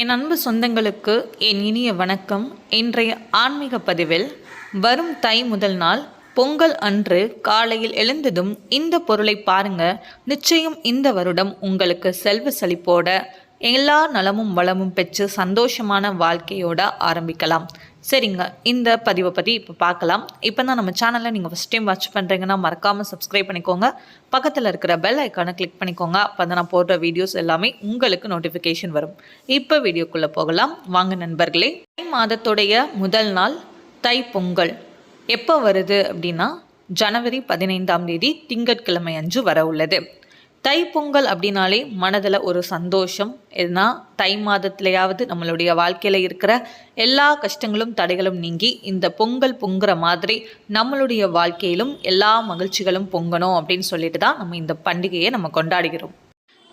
என் அன்பு சொந்தங்களுக்கு என் இனிய வணக்கம். இன்றைய ஆன்மீக பதிவில் வரும் தை முதல் நாள் பொங்கல் அன்று காலையில் எழுந்ததும் இந்த பொருளை பாருங்க. நிச்சயம் இந்த வருடம் உங்களுக்கு செல்வ செழிப்போட எல்லா நலமும் வளமும் பெற்று சந்தோஷமான வாழ்க்கையோட ஆரம்பிக்கலாம். சரிங்க. இந்த பதிவை பற்றி இப்போ பார்க்கலாம் இப்போ தான் நம்ம சேனலில் நீங்கள் ஃபஸ்ட் டைம் வாட்ச் பண்ணுறீங்கன்னா மறக்காமல் சப்ஸ்கிரைப் பண்ணிக்கோங்க. பக்கத்தில் இருக்கிற பெல் ஐக்கானை கிளிக் பண்ணிக்கோங்க. அப்போ தான் நான் போடுற வீடியோஸ் எல்லாமே உங்களுக்கு நோட்டிஃபிகேஷன் வரும். இப்போ வீடியோக்குள்ளே போகலாம். வாங்க நண்பர்களே. தை மாதத்துடைய முதல் நாள் தை பொங்கல். எப்போ வருது அப்படின்னா ஜனவரி பதினைந்தாம் தேதி திங்கட்கிழமை அன்று வர உள்ளது. தைப்பொங்கல் அப்படின்னாலே மனதில் ஒரு சந்தோஷம். ஏன்னா தை மாதத்துலையாவது நம்மளுடைய வாழ்க்கையில் இருக்கிற எல்லா கஷ்டங்களும் தடைகளும் நீங்கி இந்த பொங்கல் பொங்குற மாதிரி நம்மளுடைய வாழ்க்கையிலும் எல்லா மகிழ்ச்சிகளும் பொங்கணும் அப்படின்னு சொல்லிட்டு தான் நம்ம இந்த பண்டிகையை நம்ம கொண்டாடுகிறோம்.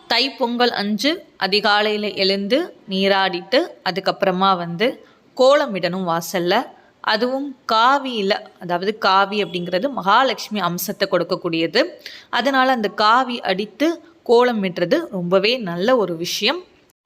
தைப்பொங்கல் அஞ்சு அதிகாலையில் எழுந்து நீராடிட்டு அதுக்கப்புறமா வந்து கோலமிடணும் வாசலில். அதுவும் காவியில் அதாவது காவி அப்படிங்கிறது மகாலட்சுமி அம்சத்தை கொடுக்கக்கூடியது. அதனால் அந்த காவி அடித்து கோலம் விட்டுறது ரொம்பவே நல்ல ஒரு விஷயம்.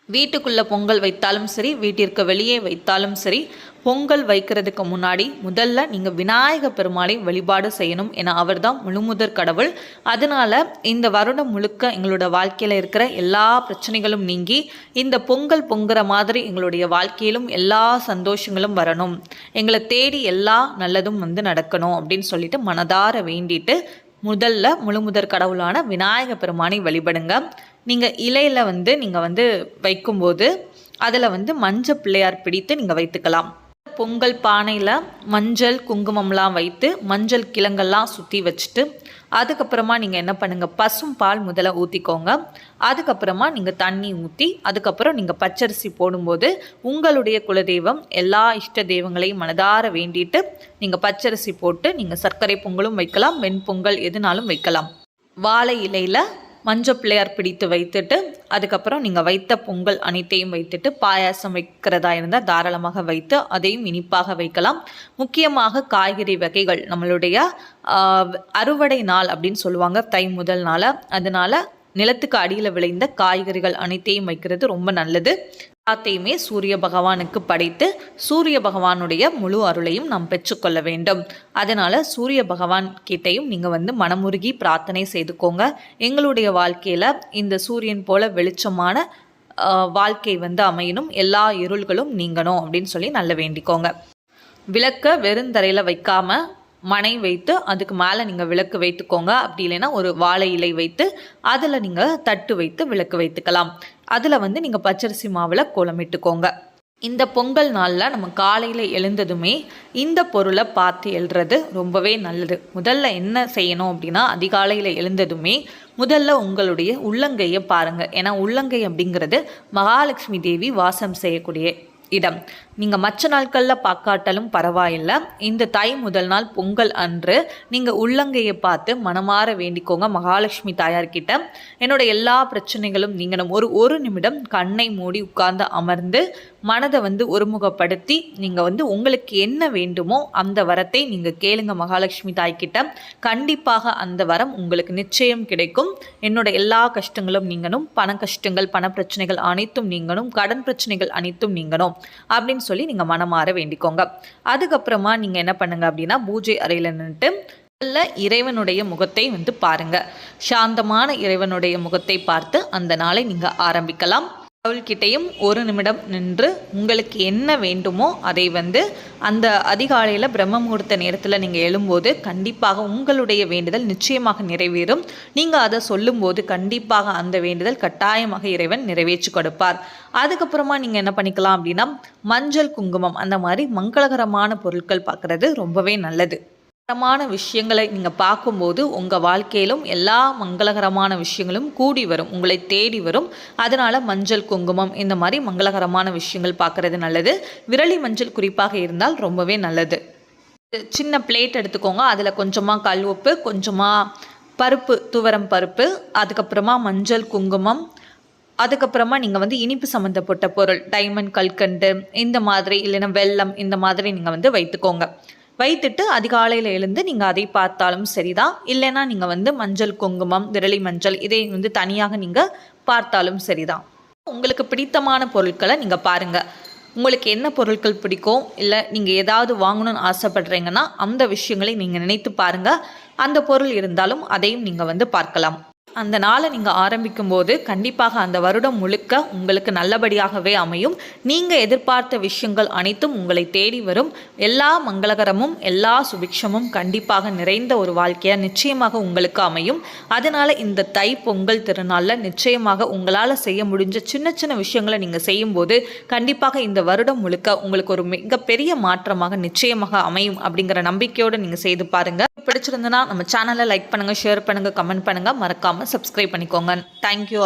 வீட்டுக்குள்ளே பொங்கல் வைத்தாலும் சரி வீட்டிற்கு வெளியே வைத்தாலும் சரி பொங்கல் வைக்கிறதுக்கு முன்னாடி முதல்ல நீங்கள் விநாயக பெருமாளை வழிபாடு செய்யணும் என அவர் தான் முழுமுதற் கடவுள். அதனால் இந்த வருடம் முழுக்க எங்களோட வாழ்க்கையில் இருக்கிற எல்லா பிரச்சனைகளும் நீங்கி இந்த பொங்கல் பொங்குற மாதிரி எங்களுடைய வாழ்க்கையிலும் எல்லா சந்தோஷங்களும் வரணும். எங்களை தேடி எல்லா நல்லதும் வந்து நடக்கணும் அப்படின்னு சொல்லிட்டு மனதார வேண்டிட்டு முதல்ல முழுமுதற் கடவுளான விநாயக பெருமானை வழிபடுங்க. நீங்கள் இலையில் வந்து நீங்கள் வந்து வைக்கும்போது அதில் வந்து மஞ்சள் பிள்ளையார் பிடித்து நீங்கள் வைத்துக்கலாம். பொங்கல் பானையில் மஞ்சள் குங்குமம்லாம் வைத்து மஞ்சள் கிழங்கெல்லாம் சுற்றி வச்சுட்டு அதுக்கப்புறமா நீங்கள் என்ன பண்ணுங்கள் பசும் பால் முதல்ல ஊற்றிக்கோங்க அதுக்கப்புறமா நீங்கள் தண்ணி ஊற்றி அதுக்கப்புறம் நீங்கள் பச்சரிசி போடும்போது உங்களுடைய குலதெய்வம் எல்லா இஷ்ட தெய்வங்களையும் மனதார வேண்டிட்டு நீங்கள் பச்சரிசி போட்டு நீங்கள் சர்க்கரை பொங்கலும் வைக்கலாம் வெண்பொங்கல் எதுனாலும் வைக்கலாம். வாழை இலையில் மஞ்சள் பிள்ளையார் பிடித்து வைத்துட்டு அதுக்கப்புறம் நீங்கள் வைத்த பொங்கல் அனைத்தையும் வைத்துட்டு பாயாசம் வைக்கிறதா இருந்தால் தாராளமாக வைத்து அதையும் இனிப்பாக வைக்கலாம். முக்கியமாக காய்கறி வகைகள் நம்மளுடைய அறுவடை நாள் அப்படின்னு சொல்லுவாங்க தை முதல் நாளாக அதனால் நிலத்துக்கு அடியில் விளைந்த காய்கறிகள் அனைத்தையும் வைக்கிறது ரொம்ப நல்லது. எல்லாத்தையுமே சூரிய பகவானுக்கு படைத்து சூரிய பகவானுடைய முழு அருளையும் நாம் பெற்றுக்கொள்ள வேண்டும். அதனால் சூரிய பகவான் கிட்டையும் நீங்கள் வந்து மனமுருகி பிரார்த்தனை செய்துக்கோங்க. எங்களுடைய வாழ்க்கையில் இந்த சூரியன் போல வெளிச்சமான வாழ்க்கை வந்து அமையணும். எல்லா இருள்களும் நீங்கணும் அப்படின்னு சொல்லி நல்ல வேண்டிக்கோங்க. விளக்க வெறுந்தரையில் வைக்காமல் மனை வைத்து அதுக்கு மேலே நீங்கள் விளக்கு வைத்துக்கோங்க. அப்படி இல்லைன்னா ஒரு வாழை இலை வைத்து அதில் நீங்கள் தட்டு வைத்து விளக்கு வைத்துக்கலாம். அதில் வந்து நீங்கள் பச்சரிசி மாவில் கோலமிட்டுக்கோங்க இந்த பொங்கல் நாளில் நம்ம காலையில் எழுந்ததுமே இந்த பொருளை பார்த்து எழுறது ரொம்பவே நல்லது. முதல்ல என்ன செய்யணும் அப்படின்னா அதிகாலையில் எழுந்ததுமே முதல்ல உங்களுடைய உள்ளங்கையை பாருங்கள் ஏன்னா உள்ளங்கை அப்படிங்கிறது மகாலட்சுமி தேவி வாசம் செய்யக்கூடிய இடம். நீங்கள் மற்ற நாட்களில் பார்க்காட்டாலும் பரவாயில்லை. இந்த தை முதல் நாள் பொங்கல் அன்று நீங்கள் உள்ளங்கையை பார்த்து மனமாற வேண்டிக்கோங்க மகாலட்சுமி தாயார்கிட்ட. என்னோட எல்லா பிரச்சனைகளும் நீங்களும் ஒரு ஒரு நிமிடம் கண்ணை மூடி உட்கார்ந்து அமர்ந்து மனதை வந்து ஒருமுகப்படுத்தி நீங்கள் வந்து உங்களுக்கு என்ன வேண்டுமோ அந்த வரத்தை நீங்கள் கேளுங்க மகாலட்சுமி தாய்கிட்ட. கண்டிப்பாக அந்த வரம் உங்களுக்கு நிச்சயம் கிடைக்கும். என்னோட எல்லா கஷ்டங்களும் நீங்களும் பண கஷ்டங்கள் பண பிரச்சனைகள் அனைத்தும் நீங்களும் கடன் பிரச்சனைகள் அனைத்தும் நீங்களும் அப்படின்னு அப்படின்னு சொல்லி நீங்கள் மனமாற வேண்டிக்கோங்க. அதுக்கப்புறமா நீங்கள் என்ன பண்ணுங்க அப்படின்னா பூஜை அறையில் நின்றுட்டு இறைவனுடைய முகத்தை வந்து பாருங்க. சாந்தமான இறைவனுடைய முகத்தை பார்த்து அந்த நாளை நீங்கள் ஆரம்பிக்கலாம். கடவுள்கிட்டையும் ஒரு நிமிடம் நின்று உங்களுக்கு என்ன வேண்டுமோ அதை வந்து அந்த அதிகாலையில் பிரம்ம முகூர்த்த நேரத்தில் நீங்கள் எழும்போது கண்டிப்பாக உங்களுடைய வேண்டுதல் நிச்சயமாக நிறைவேறும். நீங்கள் அதை சொல்லும்போது கண்டிப்பாக அந்த வேண்டுதல் கட்டாயமாக இறைவன் நிறைவேற்றி கொடுப்பார். அதுக்கப்புறமா நீங்கள் என்ன பண்ணிக்கலாம் அப்படின்னா மஞ்சள் குங்குமம் அந்த மாதிரி மங்களகரமான பொருட்கள் பார்க்குறது ரொம்பவே நல்லது. மங்களகரமான விஷயங்களை நீங்கள் பார்க்கும்போது உங்கள் வாழ்க்கையிலும் எல்லா மங்களகரமான விஷயங்களும் கூடி வரும் உங்களை தேடி வரும். அதனால் மஞ்சள் குங்குமம் இந்த மாதிரி மங்களகரமான விஷயங்கள் பார்க்குறது நல்லது. விரலி மஞ்சள் குறிப்பாக இருந்தால் ரொம்பவே நல்லது. சின்ன பிளேட் எடுத்துக்கோங்க அதில் கொஞ்சமாக கல் உப்பு கொஞ்சமாக பருப்பு துவரம் பருப்பு அதுக்கப்புறமா மஞ்சள் குங்குமம் அதுக்கப்புறமா நீங்கள் வந்து இனிப்பு சம்மந்தப்பட்ட பொருள் டைமண்ட் கல்கண்டு இந்த மாதிரி இல்லைன்னா வெல்லம் இந்த மாதிரி நீங்கள் வந்து வைத்துக்கோங்க. வைத்துட்டு அதிகாலையில் எழுந்து நீங்கள் அதை பார்த்தாலும் சரிதான். இல்லைன்னா நீங்கள் வந்து மஞ்சள் குங்குமம் விரலி மஞ்சள் இதை வந்து தனியாக நீங்கள் பார்த்தாலும் சரிதான். உங்களுக்கு பிடித்தமான பொருட்களை நீங்கள் பாருங்கள் உங்களுக்கு என்ன பொருட்கள் பிடிக்கும்? இல்லை நீங்கள் ஏதாவது வாங்கணும்னு ஆசைப்படுறீங்கன்னா அந்த விஷயங்களை நீங்கள் நினைத்து பாருங்கள் அந்த பொருள் இருந்தாலும் அதையும் நீங்கள் வந்து பார்க்கலாம். அந்த நாளை நீங்கள் ஆரம்பிக்கும் போது கண்டிப்பாக அந்த வருடம் முழுக்க உங்களுக்கு நல்லபடியாகவே அமையும். நீங்கள் எதிர்பார்த்த விஷயங்கள் அனைத்தும் உங்களை தேடி வரும். எல்லா மங்களகரமும் எல்லா சுபிக்ஷமும் கண்டிப்பாக நிறைந்த ஒரு வாழ்க்கையாக நிச்சயமாக உங்களுக்கு அமையும். அதனால் இந்த தை பொங்கல் திருநாளில் நிச்சயமாக உங்களால் செய்ய முடிஞ்ச சின்ன சின்ன விஷயங்களை நீங்கள் செய்யும்போது கண்டிப்பாக இந்த வருடம் முழுக்க உங்களுக்கு ஒரு மிகப்பெரிய மாற்றமாக நிச்சயமாக அமையும் அப்படிங்கிற நம்பிக்கையோடு நீங்கள் செய்து பாருங்கள் பிடிச்சிருந்தனா நம்ம சேனலை லைக் பண்ணுங்கள் ஷேர் பண்ணுங்கள் கமெண்ட் பண்ணுங்கள் மறக்காமல் சப்ஸ்கிரைப் பண்ணிக்கோங்க. தேங்க்யூ